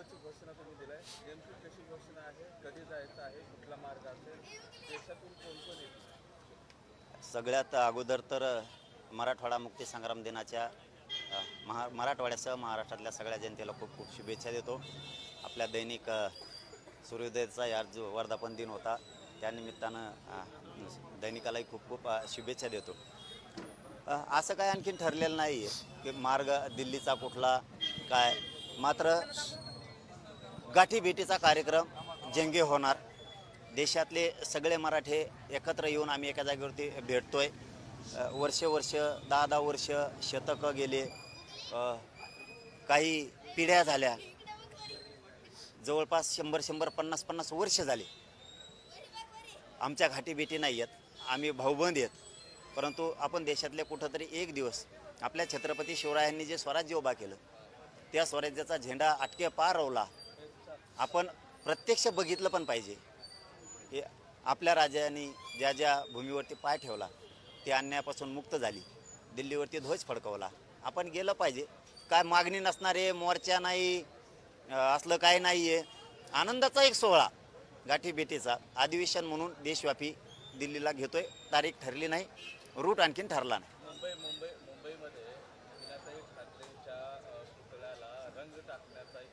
चलोची घोषणा तुम्ही दिलाय. नेमकी कशी घोषणा आहे? कधी जायचं आहे? कुठला मार्ग असेल देशातून कोण कोण येईल? सगळ्यात अगोदर तर मराठवाडा मुक्ती संग्राम दिनाच्या महा मराठवाड्यासह महाराष्ट्रातल्या सगळ्या जनतेला खूप खूप शुभेच्छा देतो. आपल्या दैनिक सूर्योदयचा सूर्योदयाचा या जो वर्धापन दिन होता त्यानिमित्तानं दैनिकालाही खूप खूप शुभेच्छा देतो. असं काय आणखीन ठरलेलं नाही आहे की मार्ग दिल्लीचा कुठला काय मात्र गाठीभेटीचा कार्यक्रम जंगे होणार. देशातले सगळे मराठे एकत्र येऊन आम्ही एका जागेवरती भेटतोय. वर्ष वर्ष दहा दहा वर्ष शतकं गेले. काही पिढ्या झाल्या. जवळपास शंभर शंभर पन्नास पन्नास वर्ष झाले. आमच्या घाटीभेटी नाही आहेत आम्ही भाऊबंद आहेत परंतु आपण देशातले कुठंतरी एक दिवस आपल्या छत्रपती शिवरायांनी जे स्वराज्य उभा केलं त्या स्वराज्याचा झेंडा आटके पार रोवला आपण प्रत्यक्ष बघितलं पण पाहिजे. हे आपल्या राजाने ज्या ज्या भूमीवरती पाय ठेवला ते अन्यायापासून मुक्त झाली. दिल्लीवरती ध्वज फडकवला. आपण गेलं पाहिजे. काय मागणी नसणारे मोर्चा नाही असलं काय नाही आहे आनंदाचा एक सोहळा गाठीभेटीचा अधिवेशन म्हणून देशव्यापी दिल्लीला घेतोय. तारीख ठरली नाही. रूट आणखीन ठरला नाही. मुंबई मुंबई मुंबईमध्ये ठाकरेंच्या पुतळ्याला रंग टाकण्याचा एक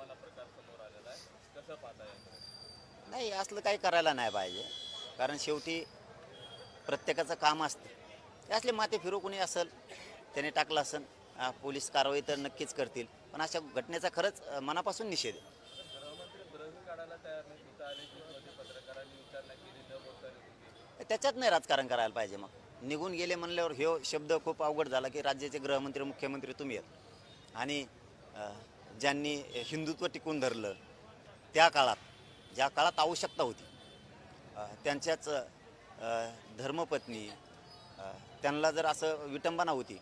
अ, तिळस्वाना प्रकार समोर आलेला आहे? कसं पाहता येईल? नाही असलं काही करायला नाही पाहिजे. कारण शेवटी प्रत्येकाचं काम असतं. असले माते फिरू कोणी असेल त्याने टाकलं असेल पोलीस कारवाई तर नक्कीच करतील. पण अशा घटनेचा खरंच मनापासून निषेध आहे. त्याच्यात नाही राजकारण करायला पाहिजे मग. निघून गेले म्हणल्यावर ह्यो शब्द खूप अवघड झाला की राज्याचे गृहमंत्री मुख्यमंत्री तुम्ही आहेत. आणि ज्यांनी हिंदुत्व टिकून धरलं त्या काळात ज्या काळात आवश्यकता होती त्यांच्याच धर्मपत्नी त्यांना जर असं विटंबना होती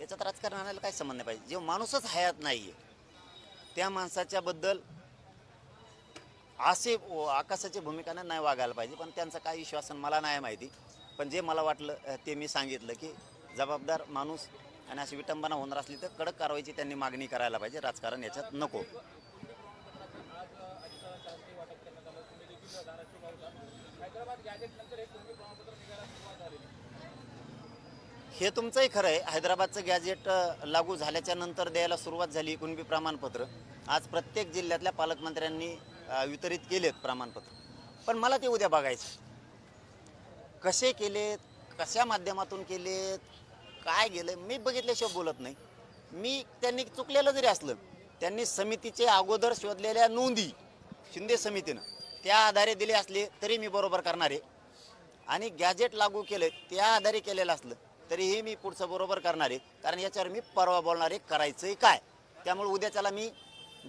याच्यात राजकारण आणायला काय संबंध नाही पाहिजे. जे माणूसच हयात नाही आहे त्या माणसाच्याबद्दल असे व- आकाशाची भूमिकाने नाही वागायला पाहिजे. पण त्यांचा काय विश्वासन मला नाही माहिती. पण जे मला वाटलं ते मी सांगितलं की जबाबदार माणूस आणि अशी विटंबना होणार असली तर कडक कारवाईची त्यांनी मागणी करायला पाहिजे. राजकारण याच्यात नको. हे तुमचंही खरं आहे. हैदराबादचं गॅजेट लागू झाल्याच्यानंतर द्यायला सुरुवात झाली कुणबी प्रमाणपत्र. आज प्रत्येक जिल्ह्यातल्या पालकमंत्र्यांनी वितरित केलेत प्रमाणपत्र. पण मला ते उद्या बघायचं कसे केलेत कशा माध्यमातून केलेत काय गेलं मी बघितल्याशिवाय बोलत नाही. मी त्यांनी चुकलेलं जरी असलं त्यांनी समितीचे अगोदर शोधलेल्या नोंदी शिंदे समितीनं त्या आधारे दिले असले तरी मी बरोबर करणार आहे. आणि गॅजेट लागू केलं त्या आधारे केलेलं असलं तरीही मी पुढचं बरोबर करणार आहे. कारण याच्यावर मी परवा बोलणार आहे करायचंय काय? त्यामुळे उद्याच्याला मी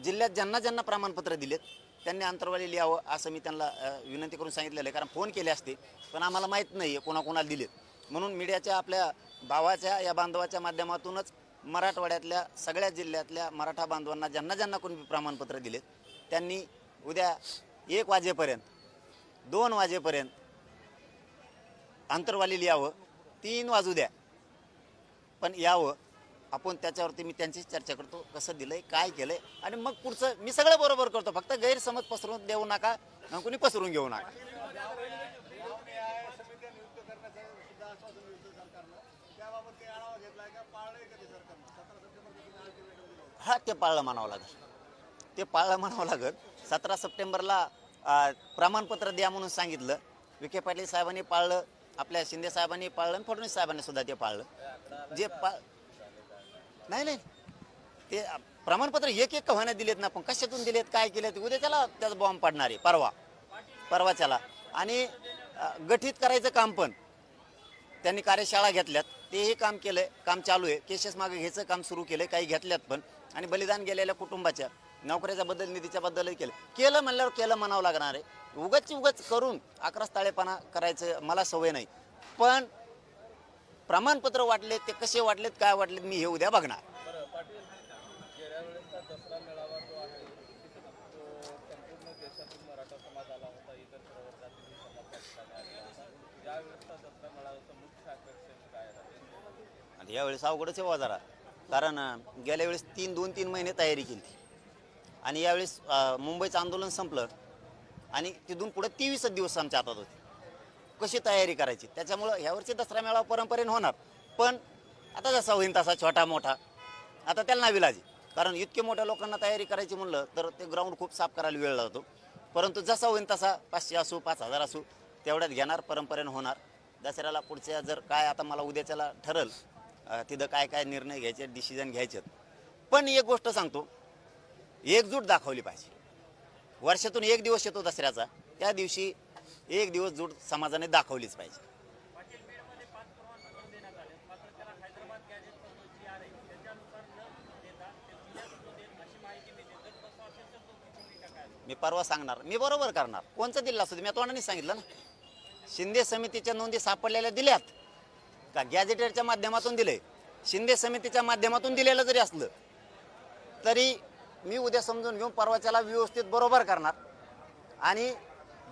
जिल्ह्यात ज्यांना ज्यांना प्रमाणपत्र दिलेत त्यांनी अंतरवाली लिहावं असं मी त्यांना विनंती करून सांगितलेलं आहे. कारण फोन केले असते पण आम्हाला माहीत नाही आहे कोणाकोणाला दिलेत. म्हणून मीडियाच्या आपल्या भावाच्या या बांधवाच्या माध्यमातूनच मराठवाड्यातल्या सगळ्या जिल्ह्यातल्या मराठा बांधवांना ज्यांना ज्यांना कोणी प्रमाणपत्र दिलेत त्यांनी उद्या एक वाजेपर्यंत दोन वाजेपर्यंत अंतरवाली यावं तीन वाजू द्या. पण यावं. आपण त्याच्यावरती मी त्यांची चर्चा करतो कसं दिलंय काय केलंय आणि मग पुढचं मी सगळं बरोबर करतो. फक्त गैरसमज पसरून देऊ नका कुणी कोणी पसरून घेऊ नका. हा ते पाळलं म्हणावं लागत ते पाळलं म्हणावं लागत सतरा सप्टेंबरला आ, प्रमाणपत्र द्या म्हणून सांगितलं. विखे पाटील साहेबांनी पाळलं आपल्या शिंदे साहेबांनी पाळलं आणि फडणवीस साहेबांनी सुद्धा ते पाळलं. जे पा नाही नाही. ते प्रमाणपत्र एक एक कव्हाने दिलेत ना पण कशातून दिलेत काय केलेत उद्या त्याला त्याचा बॉम्ब पाडणार आहे. परवा. परवा त्याला. आणि अ, गठीत करायचं काम पण. त्यांनी कार्यशाळा घेतल्यात. तेही काम केलंय काम चालू आहे. केसेस मागे घ्यायचं काम सुरू केलंय काही घेतल्यात पण. आणि बलिदान गेलेल्या कुटुंबाच्या नोकऱ्याच्या बद्दल निधीच्या बद्दलही केलं. केलं म्हणल्यावर केलं म्हणावं लागणार आहे. उगाच उगाच करून अकराच ताळेपणा करायचं मला सवय नाही. पण प्रमाणपत्र वाटले ते कसे वाटलेत काय वाटलेत मी हे उद्या बघणार बरं पाटील गेल्या वेळेसचा दसरा मेळावा जो आहे तो संपूर्ण देशातून मराठा समाज आला होता इतर प्रवर्गातील समाज त्या ठिकाणी आलेला होता यावेळेसचा दसरा मेळाव्याचं मुख्य आकर्षण काय राहील आणि यावेळेस अवघडच आहे जरा. कारण गेल्या वेळेस तीन दोन तीन महिने तयारी केली आणि यावेळेस मुंबईचं आंदोलन संपलं आणि तिथून पुढे तेवीस दिवस आमच्या हातात होते. कशी तयारी करायची? त्याच्यामुळं ह्यावरची दसरा मेळावा परंपरेने होणार. पण आता जसा होईन तसा छोटा मोठा. आता त्याला नाही विलाजी कारण इतके मोठ्या लोकांना तयारी करायची म्हणलं तर ते ग्राउंड खूप साफ करायला वेळ लागतो. परंतु जसा होईन तसा पाचशे असू पाच हजार असू तेवढ्यात घेणार परंपरेने होणार. दसऱ्याला पुढच्या जर काय आता मला उद्याच्याला ठरल तिथं काय काय निर्णय घ्यायचे डिसिजन घ्यायचे पण एक गोष्ट सांगतो एकजूट दाखवली पाहिजे. वर्षातून एक दिवस येतो दसऱ्याचा त्या दिवशी एक दिवस जूट समाजाने दाखवलीच पाहिजे. मी परवा सांगणार मी बरोबर करणार. कोणचा दिला असतो मी तोंडाने सांगितलं ना. शिंदे समितीच्या नोंदी सापडलेल्या दिल्यात. का? गॅझेटेडच्या माध्यमातून दिले शिंदे समितीच्या माध्यमातून दिलेलं जरी असलं तरी मी उद्या समजून घेऊन परवाच्याला व्यवस्थित बरोबर करणार. आणि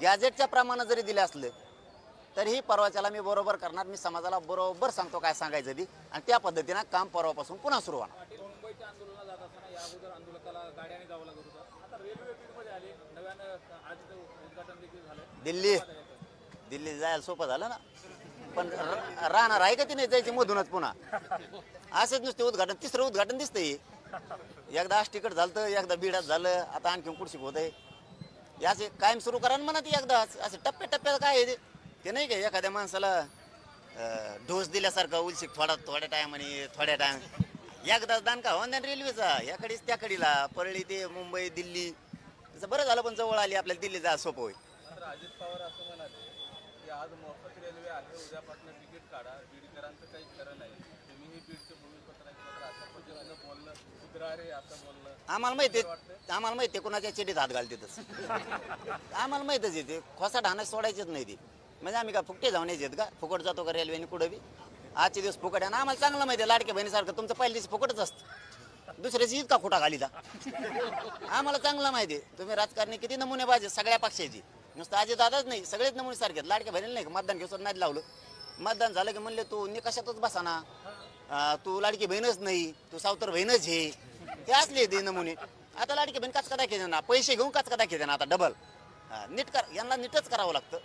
गॅजेटच्या प्रमाणे जरी दिले असले तरीही परवाच्याला मी बरोबर करणार. मी समाजाला बरोबर सांगतो काय सांगायचं ती. आणि त्या पद्धतीनं काम परवापासून पुन्हा सुरू होणार. दिल्ली. दिल्ली जायला सोपं झालं ना. पण र- राहणार आहे का ती नाही जायची मधूनच पुन्हा? असेच नुसते उद्घाटन तिसरं उद्घाटन दिसतंय. एकदा आज झालं एकदा बिडात झालं आता आणखी कुठशी होत आहे याचे कायम सुरू करा ना म्हणा ते एकदा असं टप्प्या टप्प्यात काय आहे ते? ते नाही का एखाद्या माणसाला अं, डोस दिल्यासारखा उलशी थोडा थोड्या टायमाने थोड्या टाइम एकदाच दान का होऊन रेल्वेचा? याकडेच त्याकडीला परळी ते मुंबई दिल्ली. तसं बरं झालं पण जवळ आली आपल्याला दिल्ली जा सोपं होईल. तर अजित पवार असं म्हणाले की आज मोफत रेल्वे आहे उद्यापासून तिकीट काढा. बीडकरांचं काही खरं नाही. तुम्हीही बीडचे भूमिपत्र आहे असं पद्धतीनं बोललं सुधारे असं बोललं आम्हाला माहिती आहे आम्हाला माहिती कोणाच्या चिडीत हात घालते तसं. आम्हाला माहितच आहे ते. खोसा ढाणं सोडायचेच नाही ते. म्हणजे आम्ही का फुकटे जाऊन यायचे का? फुकट जातो का रेल्वेने कुठं बी? आजचे दिवस फुकट आहे आणि आम्हाला चांगलं माहिती आहे लाडक्या बहिणीसारखं तुमचं पहिल्या दिवशी फुकटच असतं. दुसऱ्याची इतका खोटा घाली जा आम्हाला चांगलं माहिती आहे. तुम्ही राजकारणी किती नमुने पाहिजे सगळ्या पक्षाची. नुसतं आजी दादाच नाही सगळेच नमुने सारखे आहेत. लाडक्या बहिणीला नाही का मतदान घेऊन नाही लावलं? मतदान झालं की म्हणले तू निकषातच बसा ना अं, तू लाडकी बहीणच नाही तू सावतर बहीणच हे. ते असले ते नमुने. आता लाडकी बहीण काच कदा दाखवते ना पैसे घेऊन काच कदा दाखवते ना आता डबल नीट कर यांना नीटच करावं लागतं.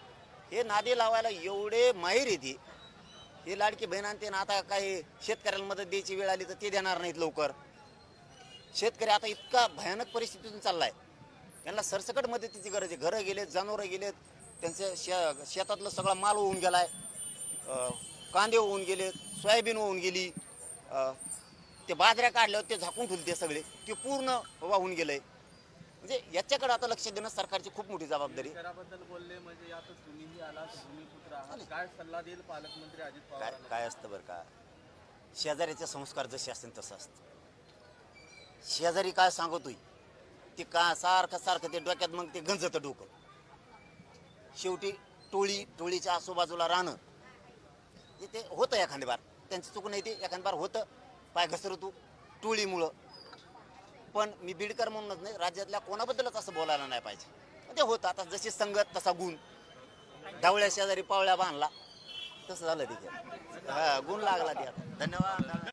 हे नादी लावायला एवढे माहीर येते हे. लाडकी बहीण आणते ना आता काही शेतकऱ्याला मदत द्यायची वेळ आली तर ते देणार नाहीत लवकर. शेतकरी आता इतका भयानक परिस्थितीतून चाललाय. त्यांना सरसकट मदतीची गरज आहे. घरं गेलेत जनावरं गेलेत त्यांचं शे शेतातलं सगळा माल होऊन गेलाय. अं, कांदे होऊन गेलेत सोयाबीन होऊन गेली. ते बाजऱ्या काढल्यावर ते झाकून ठेवले सगळे. ते पूर्ण वाहून गेलंय. म्हणजे याच्याकडे आता लक्ष देणं सरकारची खूप मोठी जबाबदारी आहे. बोलले म्हणजे काय सल्ला देईल पालकमंत्री अजित काय पवारांना काय असतं बरं का? शेजाऱ्याचे संस्कार जसे असतील तसं असतं. शेजारी काय सांगतोय? ते का सारखं सारखं ते डोक्यात मग ते गंजतं डोकं. शेवटी टोळी टोळीच्या आजूबाजूला राहणं हे ते होतं एखादी बार. त्यांचं चुकून नाही ते एखादी बार होतं. पाय घसरतो टोळीमुळं. पण मी बीडकर म्हणूनच नाही राज्यातल्या कोणाबद्दलच असं बोलायला नाही पाहिजे. ते होतं. आता जशी संगत तसा गुण. ढवळ्या शेजारी पावळ्या बांधला. तसं झालं तिथे. हा गुण लागला ते धन्यवाद.